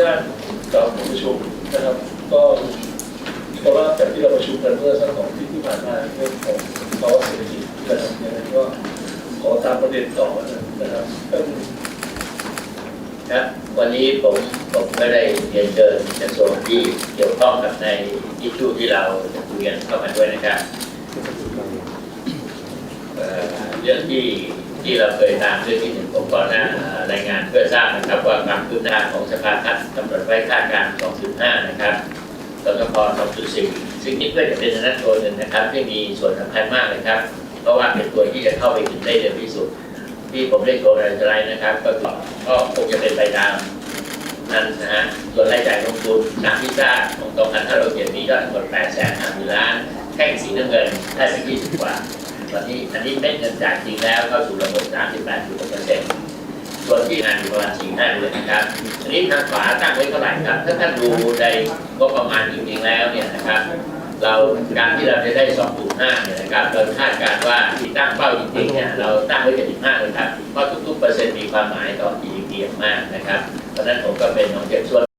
ญาตกล่าวประชุมนะครับ ก็เพราะว่าจากที่เราประชุมกันเมื่อสักสองที่ที่ผ่านมาเรื่องของภาวะเศรษฐกิจนะครับยังไงก็ขอตามประเด็นต่อนะครับครับวันนี้ผมผมก็ได้เรียนเชิญกระทรวงที่เกี่ยวข้องกับในอิชูที่เราจะคุยกันเข้ามาด้วยนะครับเรื่องที่ ที่เราเคยตามเรื่องที่หนึ่งผมขอหน้ารายงานเพื่อทราบนะครับ ว่าความคืบหน้าของสภาพัฒน์กำหนดไว้คาดการ 2.5 นะครับสกพ2.4 ซึ่งนี่เพื่อจะเป็นอนัตตัวหนึ่งนะครับ ที่มีส่วนสำคัญมากเลยครับ เพราะว่าเป็นตัวที่จะเข้าไปถึงได้เร็วที่สุด ที่ผมได้โกลสไลด์นะครับ ก็ก็คงจะเป็นไปตามนั้นนะฮะส่วนรายจ่ายลงทุนตามที่ทราบของตรงกันถ้าเราเขียนนี้ก็ทั้งหมด8แสนห้าหมื่นล้านแท่งสีน้ำเงินได้ไป20กว่า วันนี้อันนี้เป็นเงินจากจริงแล้วเข้าสู่ระบบ 38.6เปอร์เซ็นต์ส่วนที่งานอยู่ประมาณ4 5เดือนะครับอันนี้ทางขวาตั้งไว้เท่าไหร่ครับ ถ้าท่านดูในงบประมาณจริงๆแล้วเนี่ยนะครับเราการที่เราจะได้ 2.5 เนี่ยนะครับเราคาดการว่าที่ตั้งเป้าจริงๆเนี่ยเราตั้งไว้75เลยครับเพราะทุกๆเปอร์เซ็นต์มีความหมายต่อ GDP มากนะครับเพราะนั้นผมก็เป็นของเก็บส่วน